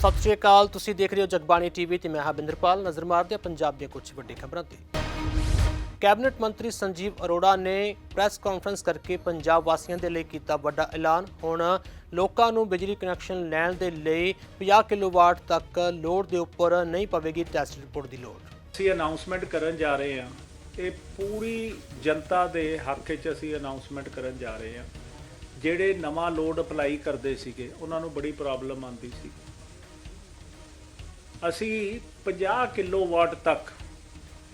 ਸਤਿ ਸ਼੍ਰੀ ਅਕਾਲ, ਤੁਸੀਂ ਦੇਖ ਰਹੇ ਹੋ ਜਗਬਾਣੀ ਟੀਵੀ ਤੇ ਮੈਂ ਹਬਿੰਦਰਪਾਲ ਨਜ਼ਰ ਮਾਰਦੇ ਹਾਂ ਪੰਜਾਬ ਦੀਆਂ ਕੁਝ ਵੱਡੀ ਖਬਰਾਂ ਤੇ। ਕੈਬਨਿਟ ਮੰਤਰੀ ਸੰਜੀਵ ਅਰੋੜਾ ਨੇ ਪ੍ਰੈਸ ਕਾਨਫਰੰਸ ਕਰਕੇ ਪੰਜਾਬ ਵਾਸੀਆਂ ਦੇ ਲਈ ਕੀਤਾ ਵੱਡਾ ਐਲਾਨ। ਹੁਣ ਲੋਕਾਂ ਨੂੰ ਬਿਜਲੀ ਕਨੈਕਸ਼ਨ ਲੈਣ ਦੇ ਲਈ 50 ਕਿਲੋਵਾਟ ਤੱਕ ਲੋਡ ਦੇ ਉੱਪਰ ਨਹੀਂ ਪਵੇਗੀ ਟੈਸਟ ਰਿਪੋਰਟ ਦੀ ਲੋੜ। ਅਸੀਂ ਅਨਾਉਂਸਮੈਂਟ ਕਰਨ ਜਾ ਰਹੇ ਹਾਂ। ਇਹ ਪੂਰੀ ਜਨਤਾ ਦੇ ਹੱਕ 'ਚ ਅਸੀਂ ਅਨਾਉਂਸਮੈਂਟ ਕਰਨ ਜਾ ਰਹੇ ਹਾਂ। ਜਿਹੜੇ ਨਵਾਂ ਲੋਡ ਅਪਲਾਈ ਕਰਦੇ ਸੀਗੇ, ਉਹਨਾਂ ਨੂੰ ਬੜੀ ਪ੍ਰੋਬਲਮ ਆਉਂਦੀ ਸੀ। ਅਸੀਂ 50 ਕਿਲੋਵਾਟ ਤੱਕ,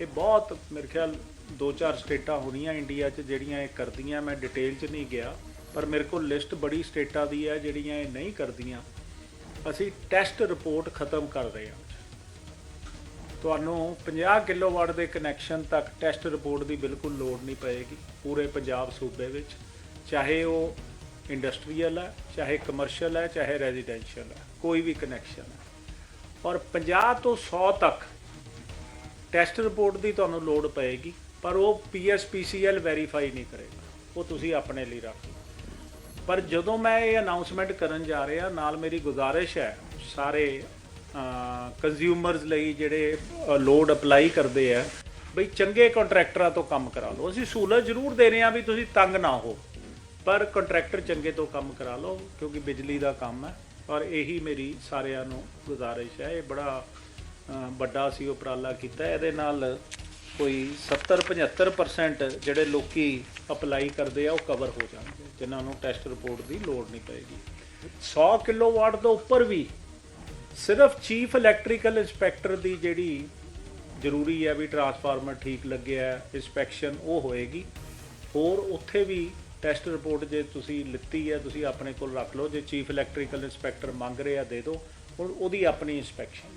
ਇਹ ਬਹੁਤ ਮੇਰੇ ਖਿਆਲ ਦੋ ਚਾਰ ਸਟੇਟਾਂ ਹੋਣੀਆਂ ਇੰਡੀਆ 'ਚ ਜਿਹੜੀਆਂ ਇਹ ਕਰਦੀਆਂ, ਮੈਂ ਡਿਟੇਲ 'ਚ ਨਹੀਂ ਗਿਆ, ਪਰ ਮੇਰੇ ਕੋਲ ਲਿਸਟ ਬੜੀ ਸਟੇਟਾਂ ਦੀ ਹੈ ਜਿਹੜੀਆਂ ਇਹ ਨਹੀਂ ਕਰਦੀਆਂ। ਅਸੀਂ ਟੈਸਟ ਰਿਪੋਰਟ ਖਤਮ ਕਰ ਰਹੇ ਹਾਂ। ਤੁਹਾਨੂੰ 50 ਕਿਲੋਵਾਟ ਦੇ ਕਨੈਕਸ਼ਨ ਤੱਕ ਟੈਸਟ ਰਿਪੋਰਟ ਦੀ ਬਿਲਕੁਲ ਲੋੜ ਨਹੀਂ ਪਏਗੀ, ਪੂਰੇ ਪੰਜਾਬ ਸੂਬੇ ਵਿੱਚ, ਚਾਹੇ ਉਹ ਇੰਡਸਟਰੀਅਲ ਹੈ, ਚਾਹੇ ਕਮਰਸ਼ੀਅਲ ਹੈ, ਚਾਹੇ ਰੈਜ਼ੀਡੈਂਸ਼ੀਅਲ ਹੈ, ਕੋਈ ਵੀ ਕਨੈਕਸ਼ਨ ਹੈ। ਔਰ 50 ਤੋਂ 100 ਤੱਕ ਟੈਸਟ ਰਿਪੋਰਟ ਦੀ ਤੁਹਾਨੂੰ ਲੋੜ ਪਏਗੀ, ਪਰ ਉਹ ਪੀਐਸਪੀਸੀਐਲ ਵੈਰੀਫਾਈ ਨਹੀਂ ਕਰੇਗਾ। ਉਹ ਤੁਸੀਂ ਆਪਣੇ ਲਈ ਰੱਖ ਲਓ। ਪਰ ਜਦੋਂ ਮੈਂ ਇਹ ਅਨਾਉਂਸਮੈਂਟ ਕਰਨ ਜਾ ਰਿਹਾ, ਨਾਲ ਮੇਰੀ ਗੁਜ਼ਾਰਿਸ਼ ਹੈ, ਸਾਰੇ ਕੰਜ਼ਿਊਮਰਸ ਲਈ ਜਿਹੜੇ ਲੋਡ ਅਪਲਾਈ ਕਰਦੇ ਆ, ਬਈ ਚੰਗੇ ਕੰਟਰੈਕਟਰਾਂ ਤੋਂ ਕੰਮ ਕਰਾ ਲਓ। ਅਸੀਂ ਸਹੂਲਤ ਜ਼ਰੂਰ ਦੇ ਰਹੇ ਹਾਂ ਵੀ ਤੁਸੀਂ ਤੰਗ ਨਾ ਹੋ, ਪਰ ਕੰਟਰੈਕਟਰ ਚੰਗੇ ਤੋਂ ਕੰਮ ਕਰਾ ਲਓ, ਕਿਉਂਕਿ ਬਿਜਲੀ ਦਾ ਕੰਮ ਹੈ। ਔਰ ਇਹੀ ਮੇਰੀ ਸਾਰਿਆਂ ਨੂੰ ਗੁਜ਼ਾਰਿਸ਼ ਹੈ। ਇਹ ਬੜਾ ਵੱਡਾ ਸੀ, ਉਪਰਾਲਾ ਕੀਤਾ। ਇਹਦੇ ਨਾਲ ਕੋਈ 70 75% ਜਿਹੜੇ ਲੋਕੀ ਅਪਲਾਈ ਕਰਦੇ ਆ, ਉਹ ਕਵਰ ਹੋ ਜਾਣਗੇ। ਜਿਨ੍ਹਾਂ ਨੂੰ ਟੈਸਟ ਰਿਪੋਰਟ ਦੀ ਲੋੜ ਨਹੀਂ ਪਏਗੀ। 100 ਕਿਲੋਵਾਟ ਤੋਂ ਉੱਪਰ ਵੀ ਸਿਰਫ ਚੀਫ ਇਲੈਕਟ੍ਰੀਕਲ ਇੰਸਪੈਕਟਰ ਦੀ ਜਿਹੜੀ ਜ਼ਰੂਰੀ ਹੈ ਵੀ ਟਰਾਂਸਫਾਰਮਰ ਠੀਕ ਲੱਗਿਆ ਹੈ ਇਨਸਪੈਕਸ਼ਨ ਉਹ ਹੋਏਗੀ। ਹੋਰ ਉੱਥੇ ਵੀ ਟੈਸਟ ਰਿਪੋਰਟ ਜੇ ਤੁਸੀਂ ਲਿੱਤੀ ਹੈ, ਤੁਸੀਂ ਆਪਣੇ ਕੋਲ ਰੱਖ ਲਓ। ਜੇ ਚੀਫ ਇਲੈਕਟ੍ਰੀਕਲ ਇੰਸਪੈਕਟਰ ਮੰਗ ਰਿਹਾ, ਦੇ ਦਿਓ। ਹੁਣ ਉਹਦੀ ਆਪਣੀ ਇਨਸਪੈਕਸ਼ਨ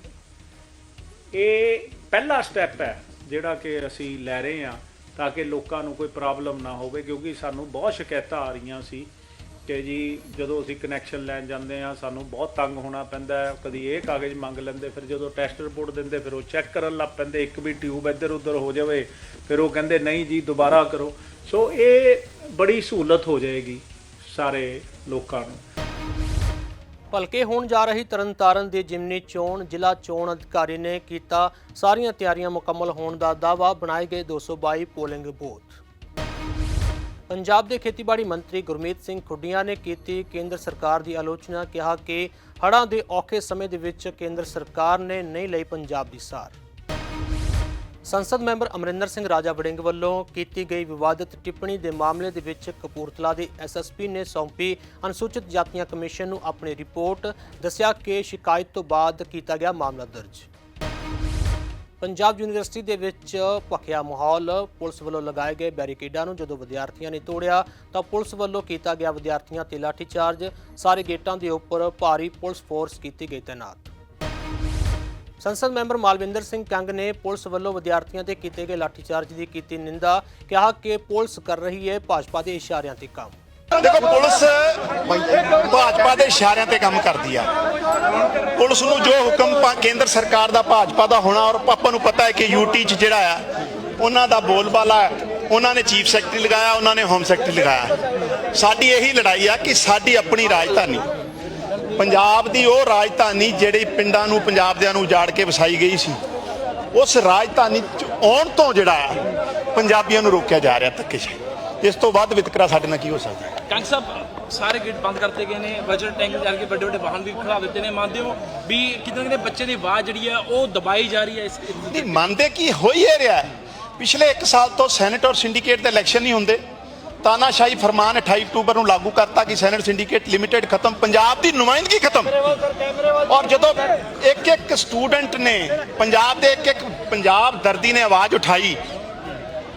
ਇਹ ਪਹਿਲਾ ਸਟੈਪ ਹੈ, ਜਿਹੜਾ ਕਿ ਅਸੀਂ ਲੈ ਰਹੇ ਹਾਂ, ਤਾਂ ਕਿ ਲੋਕਾਂ ਨੂੰ ਕੋਈ ਪ੍ਰੋਬਲਮ ਨਾ ਹੋਵੇ, ਕਿਉਂਕਿ ਸਾਨੂੰ ਬਹੁਤ ਸ਼ਿਕਾਇਤਾਂ ਆ ਰਹੀਆਂ ਸੀ ਕਿ ਜੀ, ਜਦੋਂ ਅਸੀਂ ਕਨੈਕਸ਼ਨ ਲੈਣ ਜਾਂਦੇ ਆ ਸਾਨੂੰ ਬਹੁਤ ਤੰਗ ਹੋਣਾ ਪੈਂਦਾ ਹੈ। ਕਦੀ ਇਹ ਕਾਗਜ਼ ਮੰਗ ਲੈਂਦੇ, ਫਿਰ ਜਦੋਂ ਟੈਸਟ ਰਿਪੋਰਟ ਦਿੰਦੇ, ਫਿਰ ਉਹ ਚੈੱਕ ਕਰਨ ਲੱਗ ਪੈਂਦੇ। ਇੱਕ ਵੀ ਟਿਊਬ ਇੱਧਰ ਉੱਧਰ ਹੋ ਜਾਵੇ, ਫਿਰ ਉਹ ਕਹਿੰਦੇ, ਨਹੀਂ ਜੀ, ਦੁਬਾਰਾ ਕਰੋ। ਸੋ ਇਹ ਬੜੀ ਸਹੂਲਤ ਹੋ ਜਾਏਗੀ ਸਾਰੇ ਲੋਕਾਂ ਨੂੰ। ਭਲਕੇ ਹੋਣ ਜਾ ਰਹੀ ਤਰਨਤਾਰਨ ਦੀ ਜਿਮਨੀ ਚੋਣ, ਜ਼ਿਲ੍ਹਾ ਚੋਣ ਅਧਿਕਾਰੀ ਨੇ ਕੀਤਾ ਸਾਰੀਆਂ ਤਿਆਰੀਆਂ ਮੁਕੰਮਲ ਹੋਣ ਦਾ ਦਾਅਵਾ, ਬਣਾਏ ਗਏ 222 ਪੋਲਿੰਗ ਬੂਥ। ਪੰਜਾਬ ਦੇ ਖੇਤੀਬਾੜੀ ਮੰਤਰੀ ਗੁਰਮੀਤ ਸਿੰਘ ਖੁੱਡੀਆਂ ਨੇ ਕੀਤੀ ਕੇਂਦਰ ਸਰਕਾਰ ਦੀ ਆਲੋਚਨਾ, ਕਿਹਾ ਕਿ ਹੜ੍ਹਾਂ ਦੇ ਔਖੇ ਸਮੇਂ ਦੇ ਵਿੱਚ ਕੇਂਦਰ ਸਰਕਾਰ ਨੇ ਨਹੀਂ ਲਈ ਪੰਜਾਬ ਦੀ ਸਾਰ। ਸੰਸਦ ਮੈਂਬਰ ਅਮਰਿੰਦਰ ਸਿੰਘ ਰਾਜਾ ਵੜਿੰਗ ਵੱਲੋਂ ਕੀਤੀ ਗਈ ਵਿਵਾਦਤ ਟਿੱਪਣੀ ਦੇ ਮਾਮਲੇ ਦੇ ਵਿੱਚ ਕਪੂਰਥਲਾ ਦੇ ਐਸਐਸਪੀ ਨੇ ਸੌਂਪੀ ਅਨੁਸੂਚਿਤ ਜਾਤੀਆਂ ਕਮਿਸ਼ਨ ਨੂੰ ਆਪਣੀ ਰਿਪੋਰਟ, ਦੱਸਿਆ ਕਿ ਸ਼ਿਕਾਇਤ ਤੋਂ ਬਾਅਦ ਕੀਤਾ ਗਿਆ ਮਾਮਲਾ ਦਰਜ। ਪੰਜਾਬ ਯੂਨੀਵਰਸਿਟੀ ਦੇ ਵਿੱਚ ਭਖਿਆ ਮਾਹੌਲ, ਪੁਲਿਸ ਵੱਲੋਂ ਲਗਾਏ ਗਏ ਬੈਰੀਕੇਡਾਂ ਨੂੰ ਜਦੋਂ ਵਿਦਿਆਰਥੀਆਂ ਨੇ ਤੋੜਿਆ, ਤਾਂ ਪੁਲਿਸ ਵੱਲੋਂ ਕੀਤਾ ਗਿਆ ਵਿਦਿਆਰਥੀਆਂ ਤੇ ਲਾਠੀਚਾਰਜ। ਸਾਰੇ ਗੇਟਾਂ ਦੇ ਉੱਪਰ ਭਾਰੀ ਪੁਲਿਸ ਫੋਰਸ ਕੀਤੀ ਗਈ ਤੈਨਾਤ। ਸੰਸਦ ਮੈਂਬਰ ਮਾਲਵਿੰਦਰ ਸਿੰਘ ਕੰਗ ਨੇ ਪੁਲਿਸ ਵੱਲੋਂ ਵਿਦਿਆਰਥੀਆਂ ਤੇ ਕੀਤੇ ਗਏ ਲਾਠੀਚਾਰਜ ਦੀ ਕੀਤੀ ਨਿੰਦਾ, ਕਿਹਾ ਕਿ ਪੁਲਿਸ ਕਰ ਰਹੀ ਹੈ ਭਾਜਪਾ ਦੇ ਇਸ਼ਾਰਿਆਂ ਤੇ ਕੰਮ। ਦੇਖੋ, ਪੁਲਿਸ ਭਾਜਪਾ ਦੇ ਇਸ਼ਾਰਿਆਂ ਤੇ ਕੰਮ ਕਰਦੀ ਆ। ਪੁਲਿਸ ਨੂੰ ਜੋ ਹੁਕਮ ਕੇਂਦਰ ਸਰਕਾਰ ਦਾ, ਭਾਜਪਾ ਦਾ ਹੋਣਾ, ਔਰ ਆਪਾਂ ਨੂੰ ਪਤਾ ਹੈ ਕਿ ਯੂਟੀ ਚ ਜਿਹੜਾ ਆ, ਉਹਨਾਂ ਦਾ ਬੋਲਬਾਲਾ ਉਹਨਾਂ ਨੇ ਚੀਫ ਸੈਕਟਰੀ ਲਗਾਇਆ, ਉਹਨਾਂ ਨੇ ਹੋਮ ਸੈਕਟਰੀ ਲਗਾਇਆ। ਸਾਡੀ ਇਹੀ ਲੜਾਈ ਆ ਕਿ ਸਾਡੀ ਆਪਣੀ ਰਾਜਧਾਨੀ ਪੰਜਾਬ ਦੀ ਉਹ ਰਾਜਧਾਨੀ ਜਿਹੜੀ ਪਿੰਡਾਂ ਨੂੰ ਪੰਜਾਬ ਦਿਆਂ ਨੂੰ ਉਜਾੜ ਕੇ ਵਸਾਈ ਗਈ ਸੀ ਉਸ ਰਾਜਧਾਨੀ ਚ ਆਉਣ ਤੋਂ ਜਿਹੜਾ ਪੰਜਾਬੀਆਂ ਨੂੰ ਰੋਕਿਆ ਜਾ ਰਿਹਾ ਧੱਕੇ 'ਚ ਇਸ ਤੋਂ ਵੱਧ ਵਿਤਕਰਾ ਸਾਡੇ ਨਾਲ ਕੀ ਹੋ ਸਕਦਾ? ਕੰਗ ਸਾਹਿਬ ਸਾਰੇ ਗੇਟ ਬੰਦ ਕਰਤੇ ਗਏ ਨੇ ਵਜਰ ਟੈਂਕ ਜਾ ਕੇ ਵੱਡੇ ਵੱਡੇ ਵਾਹਨ ਵੀ ਖੜਾ ਦਿੱਤੇ ਨੇ ਮੰਨਦੇ ਹੋ ਵੀ ਕਿਤੇ ਕਿਤੇ ਬੱਚੇ ਦੀ ਆਵਾਜ਼ ਜਿਹੜੀ ਹੈ ਉਹ ਦਬਾਈ ਜਾ ਰਹੀ ਹੈ ਇਸ ਨਹੀਂ ਮੰਨਦੇ ਕੀ ਹੋ ਹੀ ਇਹ ਰਿਹਾ। ਪਿਛਲੇ 1 ਸਾਲ ਤੋਂ ਸੈਨੇਟ ਔਰ ਸਿੰਡੀਕੇਟ ਦੇ ਇਲੈਕਸ਼ਨ ਨਹੀਂ ਹੁੰਦੇ ਤਾਨਾਸ਼ਾਹੀ ਫਰਮਾਨ 28 ਅਕਤੂਬਰ ਨੂੰ ਲਾਗੂ ਕਰਤਾ ਕਿ ਸੈਨੇਟ ਸਿੰਡੀਕੇਟ ਲਿਮਿਟਿਡ ਖਤਮ ਪੰਜਾਬ ਦੀ ਨੁਮਾਇੰਦਗੀ ਖਤਮ। ਔਰ ਜਦੋਂ ਇੱਕ ਇੱਕ ਸਟੂਡੈਂਟ ਨੇ ਪੰਜਾਬ ਦੇ ਇੱਕ ਇੱਕ ਪੰਜਾਬ ਦਰਦੀ ਨੇ ਆਵਾਜ਼ ਉਠਾਈ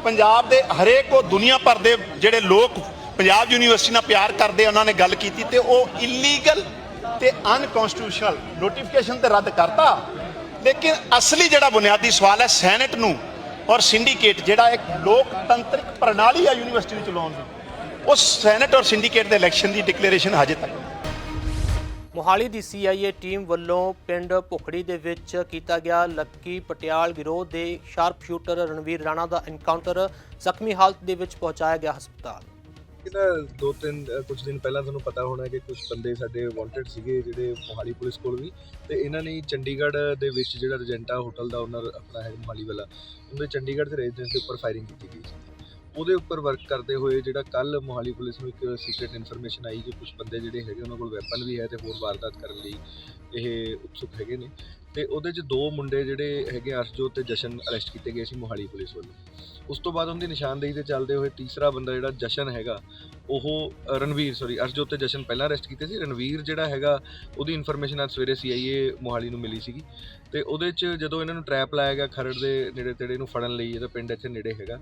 ਪੰਜਾਬ ਦੇ ਹਰੇਕ ਉਹ ਦੁਨੀਆ ਭਰ ਦੇ ਜਿਹੜੇ ਲੋਕ ਪੰਜਾਬ ਯੂਨੀਵਰਸਿਟੀ ਨਾਲ ਪਿਆਰ ਕਰਦੇ ਉਹਨਾਂ ਨੇ ਗੱਲ ਕੀਤੀ ਤੇ ਉਹ ਇਲੀਗਲ ਤੇ ਅਨਕਨਸਟੀਟਿਊਸ਼ਨਲ ਨੋਟੀਫਿਕੇਸ਼ਨ ਤੇ ਰੱਦ ਕਰਤਾ। ਲੇਕਿਨ ਅਸਲੀ ਜਿਹੜਾ ਬੁਨਿਆਦੀ ਸਵਾਲ ਹੈ ਸੈਨੇਟ ਨੂੰ ਔਰ ਸਿੰਡੀਕੇਟ ਜਿਹੜਾ ਇੱਕ ਲੋਕਤੰਤਰਿਕ ਪ੍ਰਣਾਲੀ ਆ ਯੂਨੀਵਰਸਿਟੀ ਨੂੰ ਚਲਾਉਣ ਦੀ ਉਸ ਸੈਨੇਟ ਔਰ ਸਿੰਡੀਕੇਟ ਦੇ ਇਲੈਕਸ਼ਨ ਦੀ ਡਿਕਲੇਰੇਸ਼ਨ ਹਜੇ ਤੱਕ। ਮੋਹਾਲੀ ਦੀ CIA ਟੀਮ ਵੱਲੋਂ ਪਿੰਡ ਭੁਖੜੀ ਦੇ ਵਿੱਚ ਕੀਤਾ ਗਿਆ ਲੱਕੀ ਪਟਿਆਲ ਗਿਰੋਹ ਦੇ ਸ਼ਾਰਪ ਸ਼ੂਟਰ ਰਣਵੀਰ ਰਾਣਾ ਦਾ ਐਨਕਾਊਂਟਰ ਜ਼ਖਮੀ ਹਾਲਤ ਦੇ ਵਿੱਚ ਪਹੁੰਚਾਇਆ ਗਿਆ ਹਸਪਤਾਲ। ਨਾ ਦੋ ਤਿੰਨ ਅ, ਕੁਝ ਦਿਨ ਪਹਿਲਾਂ ਤੁਹਾਨੂੰ ਪਤਾ ਹੋਣਾ ਕਿ ਕੁਝ ਬੰਦੇ ਸਾਡੇ ਵਾਂਟਡ ਸੀਗੇ ਜਿਹੜੇ ਮੋਹਾਲੀ ਪੁਲਿਸ ਕੋਲ ਵੀ ਤੇ ਇਹਨਾਂ ਨੇ ਚੰਡੀਗੜ੍ਹ ਦੇ ਵਿੱਚ ਜਿਹੜਾ ਰਜੈਂਟਾ ਹੋਟਲ ਦਾ ਓਨਰ ਆਪਣਾ ਹੈ ਮੋਹਾਲੀ ਵਾਲਾ ਉਹਦੇ ਚੰਡੀਗੜ੍ਹ ਦੇ ਰੈਜ਼ੀਡੈਂਸ ਦੇ ਉੱਪਰ ਫਾਇਰਿੰਗ ਕੀਤੀ ਗਈ ਸੀ। ਉਹਦੇ ਉੱਪਰ ਵਰਕ ਕਰਦੇ ਹੋਏ ਜਿਹੜਾ ਕੱਲ ਮੋਹਾਲੀ ਪੁਲਿਸ ਨੂੰ ਇੱਕ ਸੀਕ੍ਰੀਟ ਇਨਫੋਰਮੇਸ਼ਨ ਆਈ ਕਿ ਕੁਝ ਬੰਦੇ ਜਿਹੜੇ ਹੈਗੇ ਉਹਨਾਂ ਕੋਲ ਵੈਪਨ ਵੀ ਹੈ ਤੇ ਹੋਰ ਵਾਰਦਾਤ ਕਰਨ ਲਈ ਇਹ ਉਤਸੁਕ ਹੈਗੇ ਨੇ। ਤੇ ਉਹਦੇ 'ਚ ਦੋ ਮੁੰਡੇ ਜਿਹੜੇ ਹੈਗੇ ਅਰਸ਼ਜੋਤ ਤੇ ਜਸ਼ਨ ਅਰੈਸਟ ਕੀਤੇ ਗਏ ਸੀ ਮੋਹਾਲੀ ਪੁਲਿਸ ਵੱਲੋਂ। ਉਸ ਤੋਂ ਬਾਅਦ ਉਹਦੀ ਨਿਸ਼ਾਨਦੇਹੀ ਤੇ ਚੱਲਦੇ ਹੋਏ ਤੀਸਰਾ ਬੰਦਾ ਜਿਹੜਾ ਜਸ਼ਨ ਹੈਗਾ, ਉਹ ਰਣਵੀਰ ਸੌਰੀ ਅਰਜੋਤ ਤੇ ਜਸ਼ਨ ਪਹਿਲਾਂ ਅਰੈਸਟ ਕੀਤੇ ਸੀ। ਰਣਵੀਰ ਜਿਹੜਾ ਹੈਗਾ, ਉਹਦੀ ਇਨਫੋਰਮੇਸ਼ਨ ਅੱਜ ਸਵੇਰੇ ਸੀਆਈਏ ਮੋਹਾਲੀ ਨੂੰ ਮਿਲੀ ਸੀਗੀ। ਤੇ ਉਹਦੇ 'ਚ ਜਦੋਂ ਇਹਨਾਂ ਨੂੰ ਟਰੈਪ ਲਾਇਆ ਗਿਆ ਖਰੜ ਦੇ ਨੇੜੇ ਤੇੜੇ ਨੂੰ ਫੜਨ ਲਈ, ਇਹਦਾ ਪਿੰਡ ਇੱਥੇ ਨੇੜੇ ਹੈਗਾ,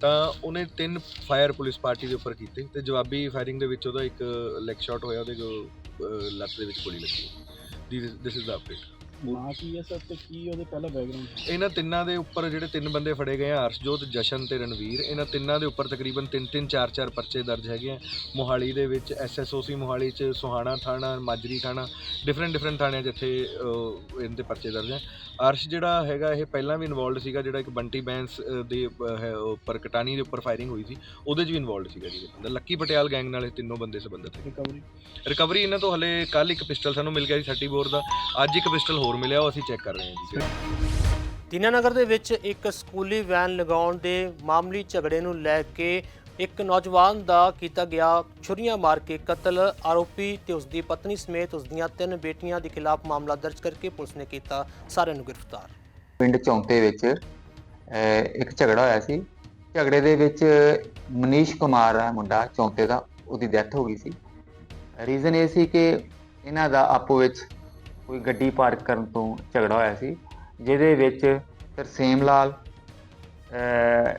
ਤਾਂ ਉਹਨੇ ਤਿੰਨ ਫਾਇਰ ਪੁਲਿਸ ਪਾਰਟੀ ਦੇ ਉੱਪਰ ਕੀਤੇ। ਤੇ ਜਵਾਬੀ ਫਾਇਰਿੰਗ ਦੇ ਵਿੱਚ ਉਹਦਾ ਇੱਕ ਲੈਗ ਸ਼ਾਟ ਹੋਇਆ, ਉਹਦੇ ਜੋ ਲੱਤ ਦੇ ਵਿੱਚ ਗੋਲੀ ਲੱਗੀ। ਦਿਸ ਇਜ਼ ਦਾ ਅਪਡੇਟ ਨਾਂ ਕੀ ਹੈ ਸਰ ਤੇ ਕੀ ਉਹਦੇ ਪਹਿਲਾ ਬੈਕਗ੍ਰਾਉਂਡ ਇਹਨਾਂ ਤਿੰਨਾਂ ਦੇ ਉੱਪਰ ਜਿਹੜੇ ਤਿੰਨ ਬੰਦੇ ਫੜੇ ਗਏ ਆ ਅਰਸ਼ਜੋਤ ਜਸ਼ਨ ਤੇ ਰਣਵੀਰ ਇਹਨਾਂ ਤਿੰਨਾਂ ਦੇ ਉੱਪਰ ਤਕਰੀਬਨ 3-3 4-4 ਪਰਚੇ ਦਰਜ ਹੈਗੇ ਆ। ਮੋਹਾਲੀ ਦੇ ਵਿੱਚ ਐਸਐਸਓਸੀ ਮੋਹਾਲੀ ਚ ਸੁਹਾਣਾ ਥਾਣਾ ਮਾਜਰੀ ਥਾਣਾ ਡਿਫਰੈਂਟ ਡਿਫਰੈਂਟ ਥਾਣਿਆਂ ਜਿੱਥੇ ਇਹਨਾਂ ਦੇ ਪਰਚੇ ਦਰਜ ਹੈ ਅਰਸ਼ ਜਿਹੜਾ ਹੈਗਾ ਇਹ ਪਹਿਲਾਂ ਵੀ ਇਨਵੋਲਡ ਸੀਗਾ ਜਿਹੜਾ ਇੱਕ ਬੰਟੀ ਬੈਂਸ ਦੇ ਹੈ, ਉੱਪਰ ਕਟਾਨੀ ਦੇ ਉੱਪਰ ਫਾਇਰਿੰਗ ਹੋਈ ਸੀ ਉਹਦੇ 'ਚ ਵੀ ਇਨਵੋਲਡ ਸੀਗਾ ਜੀ ਬੰਦਾ। ਲੱਕੀ ਪਟਿਆਲ ਗੈਂਗ ਨਾਲ ਇਹ ਤਿੰਨੋਂ ਬੰਦੇ ਸੰਬੰਧਿਤ ਹੈ ਰਿਕਵਰੀ ਰਿਕਵਰੀ ਇਹਨਾਂ ਤੋਂ ਹਲੇ ਕੱਲ ਇੱਕ ਪਿਸਟਲ ਸਾਨੂੰ ਮਿਲ ਗਿਆ ਸੀ 30 ਬੋਰ ਦਾ। ਅੱਜ ਇੱਕ ਪਿਸਟਲ ਹੋਰ ਮਿਲਿਆ ਉਹ ਅਸੀਂ ਚੈੱਕ ਕਰ ਰਹੇ ਹਾਂ ਜੀ। ਦੀਨਾਨਗਰ ਦੇ ਵਿੱਚ ਇੱਕ ਸਕੂਲੀ ਵੈਨ ਲਗਾਉਣ ਦੇ ਮਾਮੂਲੀ ਝਗੜੇ ਨੂੰ ਲੈ ਕੇ ਇੱਕ ਨੌਜਵਾਨ ਦਾ ਕੀਤਾ ਗਿਆ ਛੁਰੀਆਂ ਮਾਰ ਕੇ ਕਤਲ ਆਰੋਪੀ ਤੇ ਉਸ ਦੀ ਪਤਨੀ ਸਮੇਤ ਉਸ ਦੀਆਂ ਤਿੰਨ ਬੇਟੀਆਂ ਦੇ ਖਿਲਾਫ ਮਾਮਲਾ ਦਰਜ ਕਰਕੇ ਪੁਲਿਸ ਨੇ ਕੀਤਾ ਸਾਰਿਆਂ ਨੂੰ ਗ੍ਰਿਫਤਾਰ। ਪਿੰਡ ਚੌਂਤੇ ਵਿੱਚ ਅਹ, ਇੱਕ ਝਗੜਾ ਹੋਇਆ ਸੀ। ਝਗੜੇ ਦੇ ਵਿੱਚ ਮਨੀਸ਼ ਕੁਮਾਰ ਹੈ ਮੁੰਡਾ ਚੌਂਤੇ ਦਾ ਉਹਦੀ ਡੈਥ ਹੋ ਗਈ ਸੀ। ਰੀਜ਼ਨ ਇਹ ਸੀ ਕਿ ਇਹਨਾਂ ਦਾ ਆਪੋ ਵਿੱਚ ਕੋਈ ਗੱਡੀ ਪਾਰਕ ਕਰਨ ਤੋਂ ਝਗੜਾ ਹੋਇਆ ਸੀ ਜਿਹਦੇ ਵਿੱਚ ਤਰਸੇਮ ਲਾਲ ਅਹ,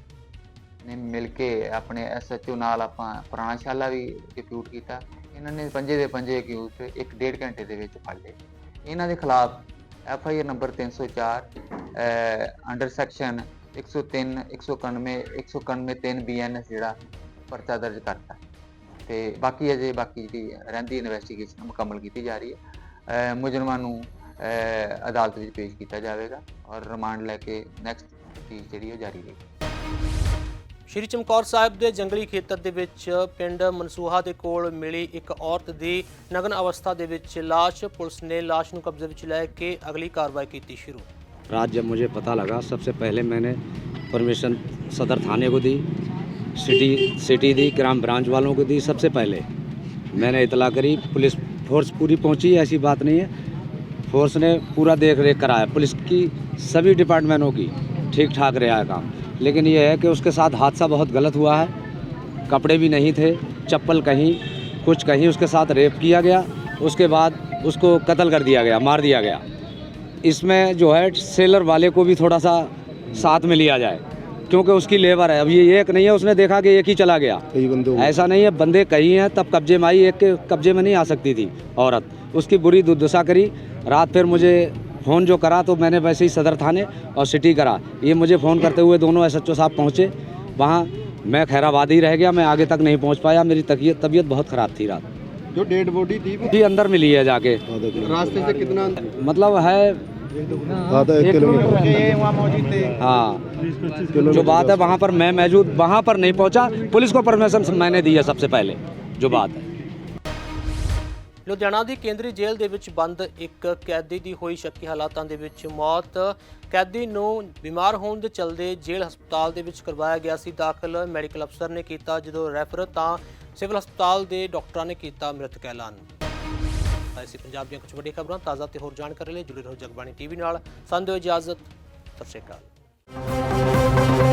ਨੇ ਮਿਲ ਕੇ ਆਪਣੇ ਐਸਐਚਓ ਨਾਲ ਆਪਾਂ ਪੁਰਾਣਾ ਸ਼ਾਲਾ ਵੀ ਡਿਪਿਊਟ ਕੀਤਾ। ਇਹਨਾਂ ਨੇ ਪੰਜੇ ਦੇ ਪੰਜੇ ਅਕਿਊਜ਼ ਇੱਕ ਡੇਢ ਘੰਟੇ ਦੇ ਵਿੱਚ ਫੜ ਲਏ। ਇਹਨਾਂ ਦੇ ਖਿਲਾਫ F I R number 304 under section 103 191 191 3 BNS ਜਿਹੜਾ ਪਰਚਾ ਦਰਜ ਕਰਤਾ। ਤੇ ਬਾਕੀ ਅਜੇ ਬਾਕੀ ਜਿਹੜੀ ਰਹਿੰਦੀ ਇਨਵੈਸਟੀਗੇਸ਼ਨ ਮੁਕੰਮਲ ਕੀਤੀ ਜਾ ਰਹੀ ਹੈ। ਮੁਜਰਮਾਂ ਨੂੰ ਅਦਾਲਤ ਵਿੱਚ ਪੇਸ਼ ਕੀਤਾ ਜਾਵੇਗਾ ਔਰ ਰਿਮਾਂਡ ਲੈ ਕੇ ਨੈਕਸਟ ਚੀਜ਼ ਜਿਹੜੀ ਉਹ ਜਾਰੀ ਰਹੇਗੀ। ਸ਼੍ਰੀ ਚਮਕੌਰ ਸਾਹਿਬ ਦੇ ਜੰਗਲੀ ਖੇਤਰ ਦੇ ਵਿੱਚ ਪਿੰਡ ਮਨਸੂਹਾ ਦੇ ਕੋਲ ਮਿਲੀ ਇੱਕ ਔਰਤ ਦੀ ਨਗਨ ਅਵਸਥਾ ਦੇ ਵਿੱਚ ਲਾਸ਼ ਪੁਲਿਸ ਨੇ ਲਾਸ਼ ਨੂੰ ਕਬਜ਼ੇ ਵਿੱਚ ਲੈ ਕੇ ਅਗਲੀ ਕਾਰਵਾਈ ਕੀਤੀ ਸ਼ੁਰੂ रात जब मुझे पता लगा सबसे पहले मैंने परमिशन सदर थाने को दी सिटी सिटी दी ग्राम ब्रांच वालों को दी सबसे पहले मैंने इतला करी पुलिस फोर्स पूरी पहुंची ऐसी बात नहीं है फोर्स ने पूरा देख रेख कराया पुलिस की सभी डिपार्टमेंटों की ठीक ठाक रहा है काम लेकिन ये है कि उसके साथ हादसा बहुत गलत हुआ है। कपड़े भी नहीं थे चप्पल कहीं कुछ कहीं उसके साथ रेप किया गया उसके बाद उसको कत्ल कर दिया गया मार दिया गया। इसमें जो है सेलर वाले को भी थोड़ा सा साथ में लिया जाए क्योंकि उसकी लेबर है। अब ये एक नहीं है उसने देखा कि एक ही चला गया। ऐसा नहीं है बंदे कई हैं तब कब्जे में आई एक के कब्जे में नहीं आ सकती थी औरत। उसकी बुरी दुर्दशा करी रात फिर मुझे फ़ोन जो करा तो मैंने वैसे ही सदर थाने और सिटी करा। ये मुझे फ़ोन करते हुए दोनों एसएचओ साहब पहुँचे। वहाँ मैं खैराबाद ही रह गया मैं आगे तक नहीं पहुँच पाया। मेरी तबीयत बहुत ख़राब थी रात। जो डेड बॉडी थी भी अंदर मिली है जाके। रास्ते से कितना मतलब है हाँ। जो बात है वहाँ पर मैं मौजूद वहाँ पर नहीं पहुँचा। पुलिस को परमिशन मैंने दी है सबसे पहले जो बात है। ਲੁਧਿਆਣਾ ਦੀ ਕੇਂਦਰੀ ਜੇਲ੍ਹ ਦੇ ਵਿੱਚ ਬੰਦ ਇੱਕ ਕੈਦੀ ਦੀ ਹੋਈ ਸ਼ੱਕੀ ਹਾਲਾਤਾਂ ਦੇ ਵਿੱਚ ਮੌਤ। ਕੈਦੀ ਨੂੰ ਬਿਮਾਰ ਹੋਣ ਦੇ ਚਲਦੇ ਜੇਲ੍ਹ ਹਸਪਤਾਲ ਦੇ ਵਿੱਚ ਕਰਵਾਇਆ ਗਿਆ ਸੀ ਦਾਖਲ। ਮੈਡੀਕਲ ਅਫਸਰ ਨੇ ਕੀਤਾ ਜਦੋਂ ਰੈਫਰ ਤਾਂ ਸਿਵਲ ਹਸਪਤਾਲ ਦੇ ਡਾਕਟਰਾਂ ਨੇ ਕੀਤਾ ਮ੍ਰਿਤਕ ਐਲਾਨ। ਤਾਂ ਪੰਜਾਬ ਦੀਆਂ ਕੁਝ ਵੱਡੀਆਂ ਖਬਰਾਂ, ਤਾਜ਼ਾ ਤੇ ਹੋਰ ਜਾਣਕਾਰੀ ਲਈ ਜੁੜੇ ਰਹੋ ਜਗਬਾਣੀ ਟੀਵੀ ਨਾਲ। ਸਾਨੂੰ ਦਿਓ ਇਜਾਜ਼ਤ, ਸਤਿ ਸ਼੍ਰੀ ਅਕਾਲ।